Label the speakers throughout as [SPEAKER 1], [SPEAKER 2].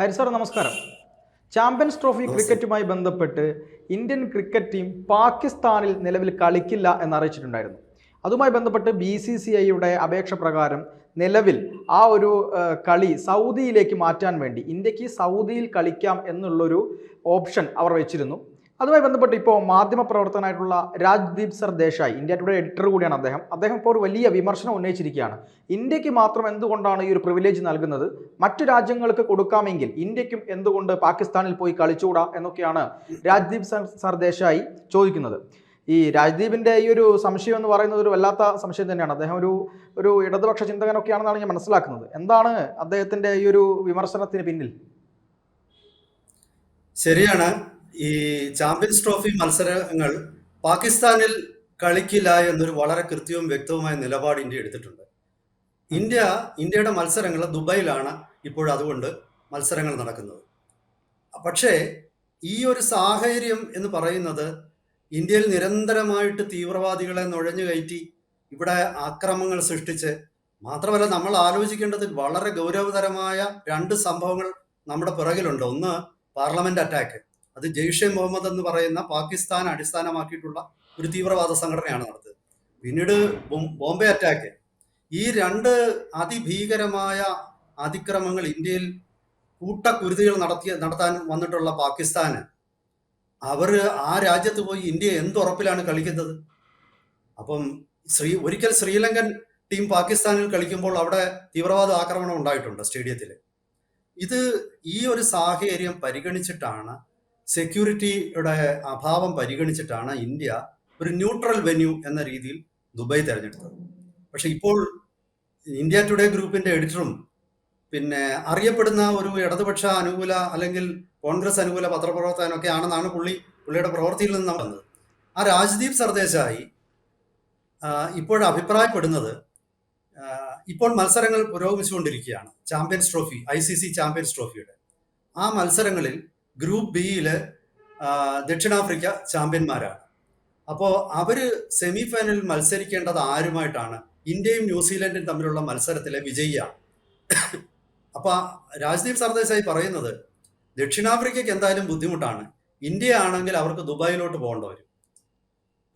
[SPEAKER 1] Hari sir നമസ്കാരം. Champions trophy ക്രിക്കറ്റുമായി ബന്ധപ്പെട്ട് ഇന്ത്യൻ ക്രിക്കറ്റ് ടീം പാകിസ്ഥാനിൽ നിലവിൽ കളിക്കില്ല എന്നറിയിച്ചിട്ടുണ്ടായിരുന്നു. അതുമായി ബന്ധപ്പെട്ട് ബി സി സി ഐയുടെ അപേക്ഷ പ്രകാരം നിലവിൽ ആ ഒരു കളി സൗദിയിലേക്ക് മാറ്റാൻ വേണ്ടി ഇന്ത്യയ്ക്ക് സൗദിയിൽ കളിക്കാം എന്നുള്ളൊരു ഓപ്ഷൻ അവർ വെച്ചിരുന്നു. അതുമായി ബന്ധപ്പെട്ട് ഇപ്പോൾ മാധ്യമപ്രവർത്തകനായിട്ടുള്ള Rajdeep sir Desai India Today editor കൂടിയാണ് അദ്ദേഹം. അദ്ദേഹം ഇപ്പോൾ ഒരു വലിയ വിമർശനം ഉന്നയിച്ചിരിക്കുകയാണ്. ഇന്ത്യയ്ക്ക് മാത്രം എന്തുകൊണ്ടാണ് ഈ ഒരു പ്രിവിലേജ് നൽകുന്നത്? മറ്റു രാജ്യങ്ങൾക്ക് കൊടുക്കാമെങ്കിൽ ഇന്ത്യക്കും എന്തുകൊണ്ട് പാകിസ്ഥാനിൽ പോയി കളിച്ചുകൂടാ എന്നൊക്കെയാണ് രാജ്ദീപ് സർ ദേശായി ചോദിക്കുന്നത്. ഈ രാജ്ദീപിന്റെ ഈ ഒരു സംശയം എന്ന് പറയുന്നത് ഒരു വല്ലാത്ത സംശയം തന്നെയാണ്. അദ്ദേഹം ഒരു ഒരു ഇടതുപക്ഷ ചിന്തകനൊക്കെയാണെന്നാണ് ഞാൻ മനസ്സിലാക്കുന്നത്. എന്താണ് അദ്ദേഹത്തിന്റെ ഈ ഒരു വിമർശനത്തിന് പിന്നിൽ?
[SPEAKER 2] ശരിയാണ്. ഈ ചാമ്പ്യൻസ് ട്രോഫി മത്സരങ്ങൾ പാകിസ്ഥാനിൽ കളിക്കില്ല എന്നൊരു വളരെ കൃത്യവും വ്യക്തവുമായ നിലപാട് ഇന്ത്യ എടുത്തിട്ടുണ്ട്. ഇന്ത്യ ഇന്ത്യയുടെ മത്സരങ്ങൾ ദുബായിലാണ് ഇപ്പോൾ അതുകൊണ്ട് മത്സരങ്ങൾ നടക്കുന്നത്. പക്ഷേ ഈ ഒരു സാഹചര്യം എന്ന് പറയുന്നത് ഇന്ത്യയിൽ നിരന്തരമായിട്ട് തീവ്രവാദികളെ നുഴഞ്ഞു കയറ്റി ഇവിടെ ആക്രമങ്ങൾ സൃഷ്ടിച്ച് മാത്രമല്ല നമ്മൾ ആലോചിക്കേണ്ടത് വളരെ ഗൗരവതരമായ രണ്ട് സംഭവങ്ങൾ നമ്മുടെ പിറകിലുണ്ട്. ഒന്ന് പാർലമെന്റ് അറ്റാക്ക്. അത് ജെയ്ഷെ മുഹമ്മദ് എന്ന് പറയുന്ന പാകിസ്ഥാൻ അടിസ്ഥാനമാക്കിയിട്ടുള്ള ഒരു തീവ്രവാദ സംഘടനയാണ് നടത്തിയത്. പിന്നീട് ബോംബെ അറ്റാക്ക് ഈ രണ്ട് അതിഭീകരമായ അതിക്രമങ്ങൾ ഇന്ത്യയിൽ കൂട്ടക്കുരുതികൾ നടത്തിയ നടത്താൻ വന്നിട്ടുള്ള പാകിസ്ഥാന് അവർ ആ രാജ്യത്ത് പോയി ഇന്ത്യ എന്തുറപ്പിലാണ് കളിക്കുന്നത്? അപ്പം ശ്രീ ഒരിക്കൽ ശ്രീലങ്കൻ ടീം പാകിസ്ഥാനിൽ കളിക്കുമ്പോൾ അവിടെ തീവ്രവാദ ആക്രമണം ഉണ്ടായിട്ടുണ്ട് സ്റ്റേഡിയത്തിൽ ഇത് ഈ ഒരു സാഹചര്യം പരിഗണിച്ചിട്ടാണ് സെക്യൂരിറ്റിയുടെ അഭാവം പരിഗണിച്ചിട്ടാണ് ഇന്ത്യ ഒരു ന്യൂട്രൽ വെന്യൂ എന്ന രീതിയിൽ ദുബായ് തിരഞ്ഞെടുത്തത്. പക്ഷെ ഇപ്പോൾ ഇന്ത്യ ടുഡേ ഗ്രൂപ്പിന്റെ എഡിറ്ററും പിന്നെ അറിയപ്പെടുന്ന ഒരു ഇടതുപക്ഷ അനുകൂല അല്ലെങ്കിൽ കോൺഗ്രസ് അനുകൂല പത്രപ്രവർത്തകനൊക്കെ ആണെന്നാണ് പുള്ളി പുള്ളിയുടെ പ്രവൃത്തിയിൽ നിന്ന് വന്നത് ആ രാജ്ദീപ് സർദേശായി ഇപ്പോൾ അഭിപ്രായപ്പെടുന്നത് ഇപ്പോൾ മത്സരങ്ങൾ പുരോഗമിച്ചുകൊണ്ടിരിക്കുകയാണ്. Champions trophy I C C champions ട്രോഫിയുടെ ആ മത്സരങ്ങളിൽ ഗ്രൂപ്പ് ബിയിൽ ദക്ഷിണാഫ്രിക്ക ചാമ്പ്യന്മാരാണ്. അപ്പോൾ അവർ സെമി ഫൈനലിൽ മത്സരിക്കേണ്ടത് ആരുമായിട്ടാണ്? ഇന്ത്യയും ന്യൂസിലൻഡും തമ്മിലുള്ള മത്സരത്തിലെ വിജയിയാണ് അപ്പൊ രാജ്ദീപ് സർദേശായി പറയുന്നത് ദക്ഷിണാഫ്രിക്കയ്ക്ക് എന്തായാലും ബുദ്ധിമുട്ടാണ്. ഇന്ത്യ ആണെങ്കിൽ അവർക്ക് ദുബായിലോട്ട് പോകേണ്ട വരും.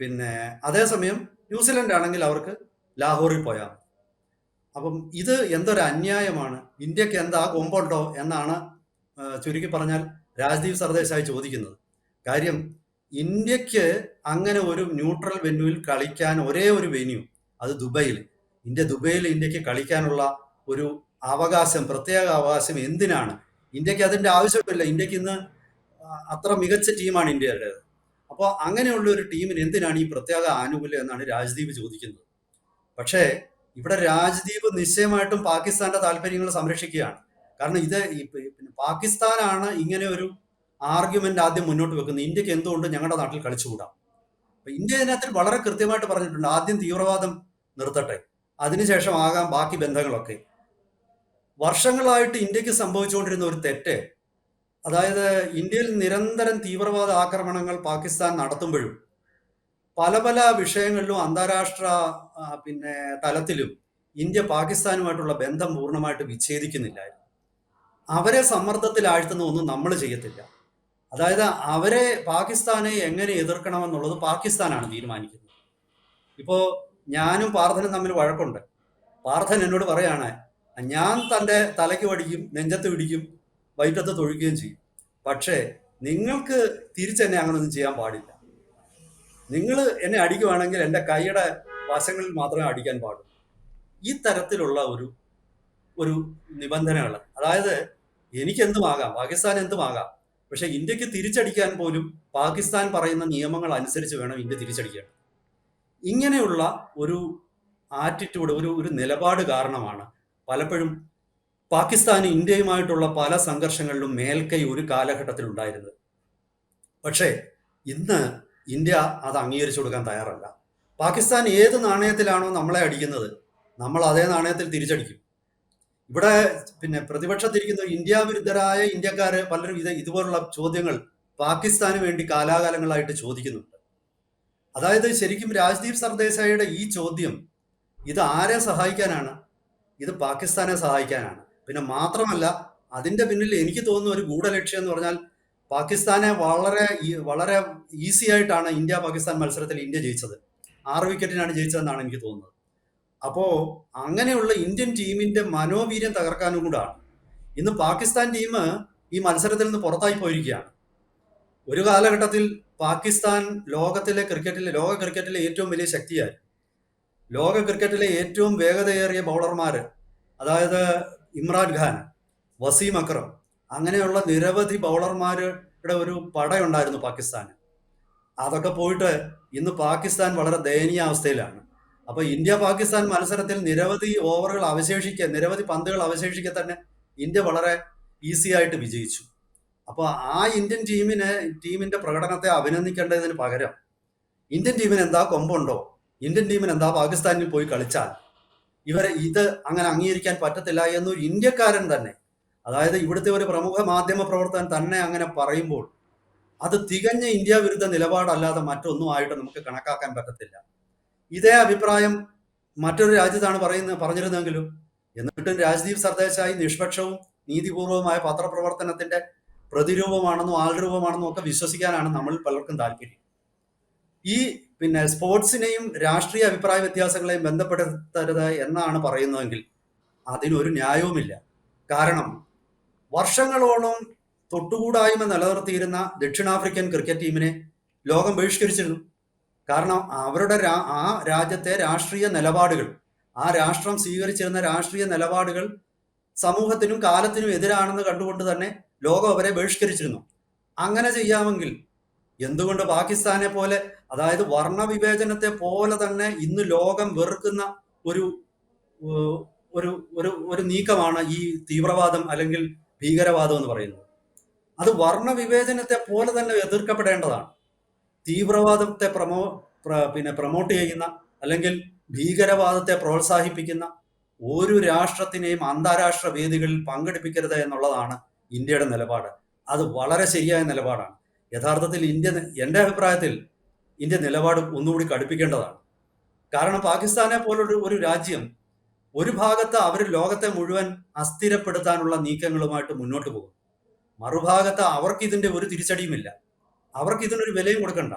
[SPEAKER 2] പിന്നെ അതേസമയം ന്യൂസിലൻഡ് ആണെങ്കിൽ അവർക്ക് ലാഹോറിൽ പോയാൽ. അപ്പം ഇത് എന്തൊരു അന്യായമാണ്? ഇന്ത്യയ്ക്ക് എന്താ കൊമ്പുണ്ടോ എന്നാണ് ചുരുക്കി പറഞ്ഞാൽ രാജ്ദീപ് സർദേശായി ചോദിക്കുന്നത്. കാര്യം ഇന്ത്യയ്ക്ക് അങ്ങനെ ഒരു ന്യൂട്രൽ വെന്യൂവിൽ കളിക്കാൻ ഒരേ ഒരു വെന്യൂ അത് ദുബൈയിൽ. ഇന്ത്യ ദുബൈയിൽ ഇന്ത്യയ്ക്ക് കളിക്കാനുള്ള ഒരു അവകാശം പ്രത്യേക അവകാശം എന്തിനാണ്? ഇന്ത്യയ്ക്ക് അതിന്റെ ആവശ്യമില്ല. ഇന്ത്യയ്ക്ക് ഇന്ന് അത്ര മികച്ച ടീമാണ് ഇന്ത്യയുടെ അപ്പോൾ അങ്ങനെയുള്ള ഒരു ടീമിന് എന്തിനാണ് ഈ പ്രത്യേക ആനുകൂല്യം എന്നാണ് രാജ്ദീപ് ചോദിക്കുന്നത്. പക്ഷേ ഇവിടെ രാജ്ദീപ് നിശ്ചയമായിട്ടും പാകിസ്ഥാന്റെ താല്പര്യങ്ങൾ സംരക്ഷിക്കുകയാണ്. കാരണം ഇത് പിന്നെ പാകിസ്ഥാനാണ് ഇങ്ങനെ ഒരു ആർഗ്യുമെന്റ് ആദ്യം മുന്നോട്ട് വെക്കുന്നത്. ഇന്ത്യയ്ക്ക് എന്തുകൊണ്ട് ഞങ്ങളുടെ നാട്ടിൽ കളിച്ചുകൂടാം? അപ്പൊ ഇന്ത്യ ഇതിനകത്തിൽ വളരെ കൃത്യമായിട്ട് പറഞ്ഞിട്ടുണ്ട്. ആദ്യം തീവ്രവാദം നിർത്തട്ടെ. അതിനുശേഷം ആകാം ബാക്കി ബന്ധങ്ങളൊക്കെ. വർഷങ്ങളായിട്ട് ഇന്ത്യയ്ക്ക് സംഭവിച്ചുകൊണ്ടിരുന്ന ഒരു തെറ്റ് അതായത് ഇന്ത്യയിൽ നിരന്തരം തീവ്രവാദ ആക്രമണങ്ങൾ പാകിസ്ഥാൻ നടത്തുമ്പോഴും പല പല വിഷയങ്ങളിലും അന്താരാഷ്ട്ര പിന്നെ തലത്തിലും ഇന്ത്യ പാകിസ്ഥാനുമായിട്ടുള്ള ബന്ധം പൂർണമായിട്ട് വിച്ഛേദിക്കുന്നില്ലായിരുന്നു. അവരെ സമ്മർദ്ദത്തിൽ ആഴ്ത്തുന്ന ഒന്നും നമ്മൾ ചെയ്യത്തില്ല. അതായത് അവരെ പാകിസ്ഥാനെ എങ്ങനെ എതിർക്കണമെന്നുള്ളത് പാകിസ്ഥാനാണ് തീരുമാനിക്കുന്നത്. ഇപ്പോൾ ഞാനും പാർത്ഥനും തമ്മിൽ വഴക്കുണ്ട്. പാർത്ഥൻ എന്നോട് പറയാണ് ഞാൻ തന്റെ തലയ്ക്ക് പഠിക്കും നെഞ്ചത്ത് പിടിക്കും വയറ്റത്ത് തൊഴിക്കുകയും ചെയ്യും. പക്ഷേ നിങ്ങൾക്ക് തിരിച്ചെന്നെ അങ്ങനൊന്നും ചെയ്യാൻ പാടില്ല. നിങ്ങൾ എന്നെ അടിക്കുവാണെങ്കിൽ എന്റെ കൈയുടെ വശങ്ങളിൽ മാത്രമേ അടിക്കാൻ പാടുള്ളൂ. ഈ തരത്തിലുള്ള ഒരു ഒരു നിബന്ധനകൾ അതായത് എനിക്ക് എന്തുമാകാം പാകിസ്ഥാൻ എന്തുമാകാം പക്ഷെ ഇന്ത്യയ്ക്ക് തിരിച്ചടിക്കാൻ പോലും പാകിസ്ഥാൻ പറയുന്ന നിയമങ്ങൾ അനുസരിച്ച് വേണം ഇന്ത്യ തിരിച്ചടിക്കാൻ. ഇങ്ങനെയുള്ള ഒരു ആറ്റിറ്റ്യൂഡ് ഒരു ഒരു നിലപാട് കാരണമാണ് പലപ്പോഴും പാകിസ്ഥാന് ഇന്ത്യയുമായിട്ടുള്ള പല സംഘർഷങ്ങളിലും മേൽക്കൈ ഒരു കാലഘട്ടത്തിൽ ഉണ്ടായിരുന്നത്. പക്ഷേ ഇന്ന് ഇന്ത്യ അത് അംഗീകരിച്ചു കൊടുക്കാൻ തയ്യാറല്ല. പാകിസ്ഥാൻ ഏത് നാണയത്തിലാണോ നമ്മളെ അടിക്കുന്നത് നമ്മൾ അതേ നാണയത്തിൽ തിരിച്ചടിക്കും. ഇവിടെ പിന്നെ പ്രതിപക്ഷത്തിരിക്കുന്ന ഇന്ത്യ വിരുദ്ധരായ ഇന്ത്യക്കാര് പലരും ഇത് ഇതുപോലുള്ള ചോദ്യങ്ങൾ പാകിസ്ഥാന് വേണ്ടി കാലാകാലങ്ങളായിട്ട് ചോദിക്കുന്നുണ്ട്. അതായത് ശരിക്കും രാജ്ദീപ് സർദേശായിയുടെ ഈ ചോദ്യം ഇത് ആരെ സഹായിക്കാനാണ്? ഇത് പാകിസ്ഥാനെ സഹായിക്കാനാണ്. പിന്നെ മാത്രമല്ല അതിന്റെ പിന്നിൽ എനിക്ക് തോന്നുന്ന ഒരു ഗൂഢലക്ഷ്യം എന്ന് പറഞ്ഞാൽ പാകിസ്ഥാനെ വളരെ വളരെ ഈസി ആയിട്ടാണ് ഇന്ത്യ പാകിസ്ഥാൻ മത്സരത്തിൽ ഇന്ത്യ ജയിച്ചത്. ആറ് വിക്കറ്റിനാണ് ജയിച്ചതെന്നാണ് എനിക്ക് തോന്നുന്നത്. അപ്പോ അങ്ങനെയുള്ള ഇന്ത്യൻ ടീമിന്റെ മനോവീര്യം തകർക്കാനും കൂടാണ്. ഇന്ന് പാകിസ്ഥാൻ ടീം ഈ മത്സരത്തിൽ നിന്ന് പുറത്തായി പോയിരിക്കുകയാണ്. ഒരു കാലഘട്ടത്തിൽ പാകിസ്ഥാൻ ലോകത്തിലെ ക്രിക്കറ്റിലെ ലോക ക്രിക്കറ്റിലെ ഏറ്റവും വലിയ ശക്തിയായി. ലോക ക്രിക്കറ്റിലെ ഏറ്റവും വേഗതയേറിയ ബൗളർമാർ അതായത് ഇമ്രാൻ ഖാൻ വസീം അക്രം അങ്ങനെയുള്ള നിരവധി ബൗളർമാരുടെ ഒരു പടയുണ്ടായിരുന്നു പാകിസ്ഥാന്. അതൊക്കെ പോയിട്ട് ഇന്ന് പാകിസ്ഥാൻ വളരെ ദയനീയ അവസ്ഥയിലാണ്. അപ്പൊ ഇന്ത്യ പാകിസ്ഥാൻ മത്സരത്തിൽ നിരവധി ഓവറുകൾ അവശേഷിക്കെ നിരവധി പന്തുകൾ അവശേഷിക്കെ തന്നെ ഇന്ത്യ വളരെ ഈസി ആയിട്ട് വിജയിച്ചു. അപ്പോൾ ആ ഇന്ത്യൻ ടീമിനെ ടീമിന്റെ പ്രകടനത്തെ അഭിനന്ദിക്കേണ്ടതിന് പകരം ഇന്ത്യൻ ടീമിന് എന്താ കൊമ്പുണ്ടോ? ഇന്ത്യൻ ടീമിന് എന്താ പാകിസ്ഥാനിൽ പോയി കളിച്ചാൽ? ഇവരെ ഇത് അങ്ങനെ അംഗീകരിക്കാൻ പറ്റത്തില്ല എന്നൊരു ഇന്ത്യക്കാരൻ തന്നെ അതായത് ഇവിടുത്തെ ഒരു പ്രമുഖ മാധ്യമ പ്രവർത്തകൻ തന്നെ അങ്ങനെ പറയുമ്പോൾ അത് തികഞ്ഞ ഇന്ത്യ വിരുദ്ധ നിലപാടല്ലാതെ മറ്റൊന്നും ആയിട്ട് നമുക്ക് കണക്കാക്കാൻ പറ്റത്തില്ല. ഇതേ അഭിപ്രായം മറ്റൊരു രാജ്യത്താണ് പറയുന്നത് പറഞ്ഞിരുന്നെങ്കിലും എന്നിട്ടും രാജ്ദീപ് സർദേശായി നിഷ്പക്ഷവും നീതിപൂർവമായ പത്രപ്രവർത്തനത്തിന്റെ പ്രതിരൂപമാണെന്നും ആൾരൂപമാണെന്നും ഒക്കെ വിശ്വസിക്കാനാണ് നമ്മൾ പലർക്കും താല്പര്യം. ഈ പിന്നെ സ്പോർട്സിനെയും രാഷ്ട്രീയ അഭിപ്രായ വ്യത്യാസങ്ങളെയും ബന്ധപ്പെടുത്തരുത് എന്നാണ് പറയുന്നതെങ്കിൽ അതിനൊരു ന്യായവുമില്ല. കാരണം വർഷങ്ങളോളം തൊട്ടുകൂടായ്മ നിലനിർത്തിയിരുന്ന ദക്ഷിണാഫ്രിക്കൻ ക്രിക്കറ്റ് ടീമിനെ ലോകം ബഹിഷ്കരിച്ചിരുന്നു. കാരണം അവരുടെ ആ രാജ്യത്തെ രാഷ്ട്രീയ നിലപാടുകൾ ആ രാഷ്ട്രം സ്വീകരിച്ചിരുന്ന രാഷ്ട്രീയ നിലപാടുകൾ സമൂഹത്തിനും കാലത്തിനും എതിരാണെന്ന് കണ്ടുകൊണ്ട് തന്നെ ലോകം അവരെ ബഹിഷ്കരിച്ചിരുന്നു. അങ്ങനെ ചെയ്യാമെങ്കിൽ എന്തുകൊണ്ട് പാകിസ്ഥാനെ പോലെ അതായത് വർണവിവേചനത്തെ പോലെ തന്നെ ഇന്ന് ലോകം വെറുക്കുന്ന ഒരു ഒരു ഒരു ഒരു നീക്കമാണ് ഈ തീവ്രവാദം അല്ലെങ്കിൽ ഭീകരവാദം എന്ന് പറയുന്നത്. അത് വർണവിവേചനത്തെ പോലെ തന്നെ എതിർക്കപ്പെടേണ്ടതാണ്. തീവ്രവാദത്തെ പ്രമോ പ്ര- പിന്നെ പ്രൊമോട്ട് ചെയ്യുന്ന അല്ലെങ്കിൽ ഭീകരവാദത്തെ പ്രോത്സാഹിപ്പിക്കുന്ന ഒരു രാഷ്ട്രത്തിനെയും അന്താരാഷ്ട്ര വേദികളിൽ പങ്കെടുപ്പിക്കരുത് എന്നുള്ളതാണ് ഇന്ത്യയുടെ നിലപാട്. അത് വളരെ ശരിയായ നിലപാടാണ്. യഥാർത്ഥത്തിൽ ഇന്ത്യ എന്റെ അഭിപ്രായത്തിൽ ഇന്ത്യ നിലപാട് ഒന്നുകൂടി കടുപ്പിക്കേണ്ടതാണ്. കാരണം പാകിസ്ഥാനെ പോലൊരു ഒരു രാജ്യം ഒരു ഭാഗത്ത് അവർ ലോകത്തെ മുഴുവൻ അസ്ഥിരപ്പെടുത്താനുള്ള നീക്കങ്ങളുമായിട്ട് മുന്നോട്ട് പോകും. മറുഭാഗത്ത് അവർക്ക് ഇതിന്റെ ഒരു തിരിച്ചടിയുമില്ല. അവർക്ക് ഇതിനൊരു വിലയും കൊടുക്കണ്ട.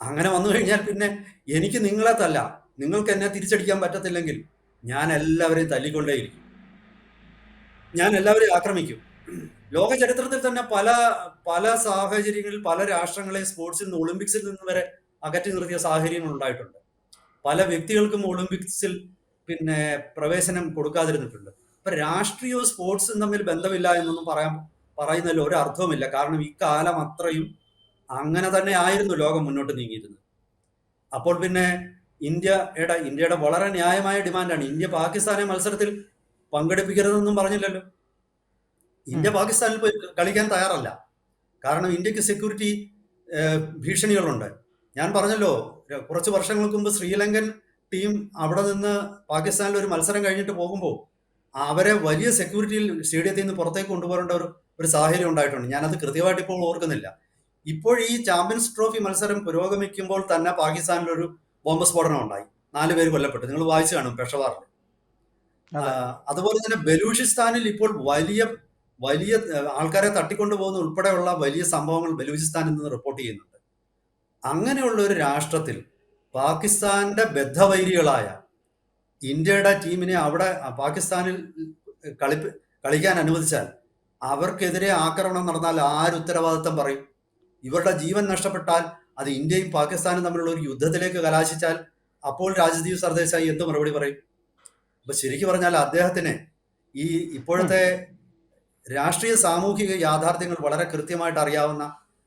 [SPEAKER 2] അങ്ങനെ വന്നു കഴിഞ്ഞാൽ പിന്നെ എനിക്ക് നിങ്ങളെ തല്ല. നിങ്ങൾക്ക് എന്നെ തിരിച്ചടിക്കാൻ പറ്റത്തില്ലെങ്കിൽ ഞാൻ എല്ലാവരെയും തല്ലിക്കൊണ്ടേയിരിക്കും ഞാൻ എല്ലാവരെയും ആക്രമിക്കും. ലോക ചരിത്രത്തിൽ തന്നെ പല പല സാഹചര്യങ്ങളിൽ പല രാഷ്ട്രങ്ങളെ സ്പോർട്സിൽ നിന്ന് ഒളിമ്പിക്സിൽ നിന്ന് വരെ അകറ്റി നിർത്തിയ സാഹചര്യങ്ങൾ ഉണ്ടായിട്ടുണ്ട്. പല വ്യക്തികൾക്കും ഒളിമ്പിക്സിൽ പിന്നെ പ്രവേശനം കൊടുക്കാതിരുന്നിട്ടുണ്ട്. അപ്പൊ രാഷ്ട്രീയവും സ്പോർട്സും തമ്മിൽ ബന്ധമില്ല എന്നൊന്നും പറയാൻ പറയുന്നതിൽ ഒരു അർത്ഥവുമില്ല. കാരണം ഇക്കാലം അത്രയും അങ്ങനെ തന്നെ ആയിരുന്നു ലോകം മുന്നോട്ട് നീങ്ങിയിരുന്നത്. അപ്പോൾ പിന്നെ ഇന്ത്യ ഇന്ത്യയുടെ ഇന്ത്യയുടെ വളരെ ന്യായമായ ഡിമാൻഡാണ്. ഇന്ത്യ പാകിസ്ഥാനെ മത്സരത്തിൽ പങ്കെടുപ്പിക്കരുതെന്നും പറഞ്ഞില്ലല്ലോ. ഇന്ത്യ പാകിസ്ഥാനിൽ പോയി കളിക്കാൻ തയ്യാറല്ല. കാരണം ഇന്ത്യയ്ക്ക് സെക്യൂരിറ്റി ഭീഷണികളുണ്ട്. ഞാൻ പറഞ്ഞല്ലോ കുറച്ച് വർഷങ്ങൾക്ക് മുമ്പ് ശ്രീലങ്കൻ ടീം അവിടെ നിന്ന് പാകിസ്ഥാനിൽ ഒരു മത്സരം കഴിഞ്ഞിട്ട് പോകുമ്പോൾ അവരെ വലിയ സെക്യൂരിറ്റിയിൽ സ്റ്റേഡിയത്തിൽ നിന്ന് പുറത്തേക്ക് കൊണ്ടുപോകേണ്ട ഒരു ഒരു സാഹചര്യം ഉണ്ടായിട്ടുണ്ട്. ഞാനത് കൃത്യമായിട്ട് ഇപ്പോൾ ഓർക്കുന്നില്ല. ഇപ്പോൾ ഈ ചാമ്പ്യൻസ് ട്രോഫി മത്സരം പുരോഗമിക്കുമ്പോൾ തന്നെ പാകിസ്ഥാനിലൊരു ബോംബ് സ്ഫോടനം ഉണ്ടായി. നാല് പേര് കൊല്ലപ്പെട്ടു. നിങ്ങൾ വായിച്ചു കാണും പെഷവാറിൽ.
[SPEAKER 1] അതെ.
[SPEAKER 2] അതുപോലെ തന്നെ ബലൂചിസ്ഥാനിൽ ഇപ്പോൾ വലിയ വലിയ ആൾക്കാരെ തട്ടിക്കൊണ്ടു പോകുന്ന ഉൾപ്പെടെയുള്ള വലിയ സംഭവങ്ങൾ ബലൂചിസ്ഥാനിൽ നിന്ന് റിപ്പോർട്ട് ചെയ്യുന്നുണ്ട്. അങ്ങനെയുള്ള ഒരു രാഷ്ട്രത്തിൽ പാകിസ്ഥാന്റെ ബദ്ധവൈരികളായ ഇന്ത്യയുടെ ടീമിനെ അവിടെ പാകിസ്ഥാനിൽ കളി കളിക്കാൻ അനുവദിച്ചാൽ അവർക്കെതിരെ ആക്രമണം നടന്നാൽ ആര് ഉത്തരവാദിത്തം പറയും? ഇവരുടെ ജീവൻ നഷ്ടപ്പെട്ടാൽ അത് ഇന്ത്യയും പാകിസ്ഥാനും തമ്മിലുള്ള ഒരു യുദ്ധത്തിലേക്ക് കലാശിച്ചാൽ അപ്പോൾ രാജദീവ് സർദേശായി എന്ത് മറുപടി പറയും? അപ്പൊ ശരിക്കും പറഞ്ഞാൽ അദ്ദേഹത്തിന് ഈ ഇപ്പോഴത്തെ രാഷ്ട്രീയ സാമൂഹിക യാഥാർത്ഥ്യങ്ങൾ വളരെ കൃത്യമായിട്ട് അറിയാവുന്ന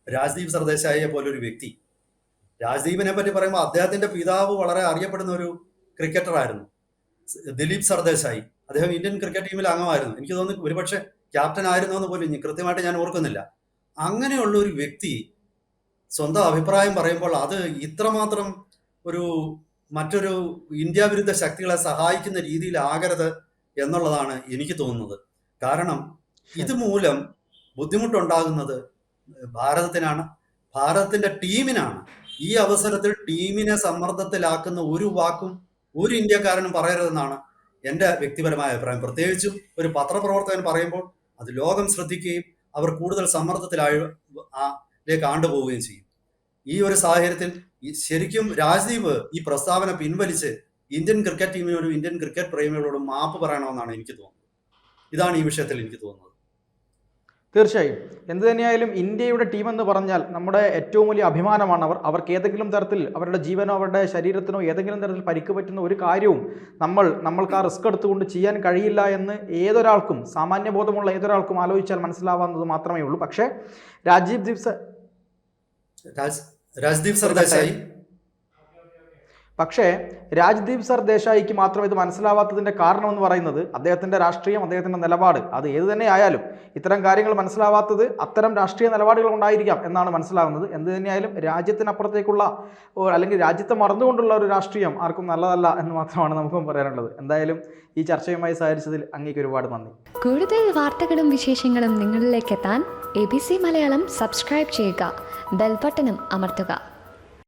[SPEAKER 2] രാജ്ദീപ് സർദേശായിയെ പോലൊരു വ്യക്തി. രാജ്ദീപിനെ പറ്റി പറയുമ്പോൾ അദ്ദേഹത്തിന്റെ പിതാവ് വളരെ അറിയപ്പെടുന്ന ഒരു ക്രിക്കറ്ററായിരുന്നു ദിലീപ് സർദേശായി. അദ്ദേഹം ഇന്ത്യൻ ക്രിക്കറ്റ് ടീമിൽ അംഗമായിരുന്നു. എനിക്ക് തോന്നുന്നു ഒരുപക്ഷെ ക്യാപ്റ്റൻ ആയിരുന്നു എന്ന് പോലും കൃത്യമായിട്ട് ഞാൻ ഓർക്കുന്നില്ല. അങ്ങനെയുള്ള ഒരു വ്യക്തി സ്വന്തം അഭിപ്രായം പറയുമ്പോൾ അത് ഇത്രമാത്രം ഒരു മറ്റൊരു ഇന്ത്യ വിരുദ്ധ ശക്തികളെ സഹായിക്കുന്ന രീതിയിലാകരുത് എന്നുള്ളതാണ് എനിക്ക് തോന്നുന്നത്. കാരണം ഇതുമൂലം ബുദ്ധിമുട്ടുണ്ടാകുന്നത് ഭാരതത്തിനാണ്. ഭാരതത്തിന്റെ ടീമിനാണ്. ഈ അവസരത്തിൽ ടീമിനെ സമ്മർദ്ദത്തിലാക്കുന്ന ഒരു വാക്കും ഒരു ഇന്ത്യക്കാരനും പറയരുതെന്നാണ് എന്റെ വ്യക്തിപരമായ അഭിപ്രായം. പ്രത്യേകിച്ചും ഒരു പത്രപ്രവർത്തകൻ പറയുമ്പോൾ അത് ലോകം ശ്രദ്ധിക്കുകയും അവർ കൂടുതൽ സമ്മർദ്ദത്തിലായി ലേക്ക് ആണ്ടുപോവുകയും ചെയ്യും. ഈ ഒരു സാഹചര്യത്തിൽ ശരിക്കും രാജ്ദീപ് ഈ പ്രസ്താവന പിൻവലിച്ച് ഇന്ത്യൻ ക്രിക്കറ്റ് ടീമിനോടും ഇന്ത്യൻ ക്രിക്കറ്റ് പ്രേമികളോടും മാപ്പ് പറയണമെന്നാണ് എനിക്ക് തോന്നുന്നത്. ഇതാണ് ഈ വിഷയത്തിൽ എനിക്ക് തോന്നുന്നത്.
[SPEAKER 1] തീർച്ചയായും. എന്ത് തന്നെയായാലും ഇന്ത്യയുടെ ടീം എന്ന് പറഞ്ഞാൽ നമ്മുടെ ഏറ്റവും വലിയ അഭിമാനമാണ് അവർ. അവർക്ക് ഏതെങ്കിലും തരത്തിൽ അവരുടെ ജീവനോ അവരുടെ ശരീരത്തിനോ ഏതെങ്കിലും തരത്തിൽ പരിക്ക് പറ്റുന്ന ഒരു കാര്യവും നമ്മൾ നമ്മൾക്ക് ആ റിസ്ക് എടുത്തുകൊണ്ട് ചെയ്യാൻ കഴിയില്ല എന്ന് ഏതൊരാൾക്കും സാമാന്യ ബോധമുള്ള ഏതൊരാൾക്കും ആലോചിച്ചാൽ മനസ്സിലാവാവുന്നത് മാത്രമേ ഉള്ളൂ. പക്ഷേ രാജീവ് ദീപ്
[SPEAKER 2] രാജ് രാജ്ദീപ് സർദേശായി
[SPEAKER 1] പക്ഷേ രാജ്ദീപ് സർ ദേശായിക്ക് മാത്രം ഇത് മനസ്സിലാവാത്തതിന്റെ കാരണമെന്ന് പറയുന്നത് അദ്ദേഹത്തിന്റെ രാഷ്ട്രീയം അദ്ദേഹത്തിന്റെ നിലപാട്. അത് ഏത് തന്നെ ആയാലും ഇത്തരം കാര്യങ്ങൾ മനസ്സിലാവാത്തത് അത്തരം രാഷ്ട്രീയ നിലപാടുകൾ ഉണ്ടായിരിക്കാം എന്നാണ് മനസ്സിലാവുന്നത്. എന്ത് തന്നെയായാലും രാജ്യത്തിനപ്പുറത്തേക്കുള്ള അല്ലെങ്കിൽ രാജ്യത്തെ മറന്നുകൊണ്ടുള്ള ഒരു രാഷ്ട്രീയം ആർക്കും നല്ലതല്ല എന്ന് മാത്രമാണ് നമുക്കും പറയാനുള്ളത്. എന്തായാലും ഈ ചർച്ചയുമായി സഹകരിച്ചതിൽ അങ്ങേക്ക് ഒരുപാട് നന്ദി.
[SPEAKER 3] കൂടുതൽ വാർത്തകളും വിശേഷങ്ങളും നിങ്ങളിലേക്ക് എത്താൻ A B C Malayalam subscribe ചെയ്യുക. ബെൽബട്ടനും അമർത്തുക.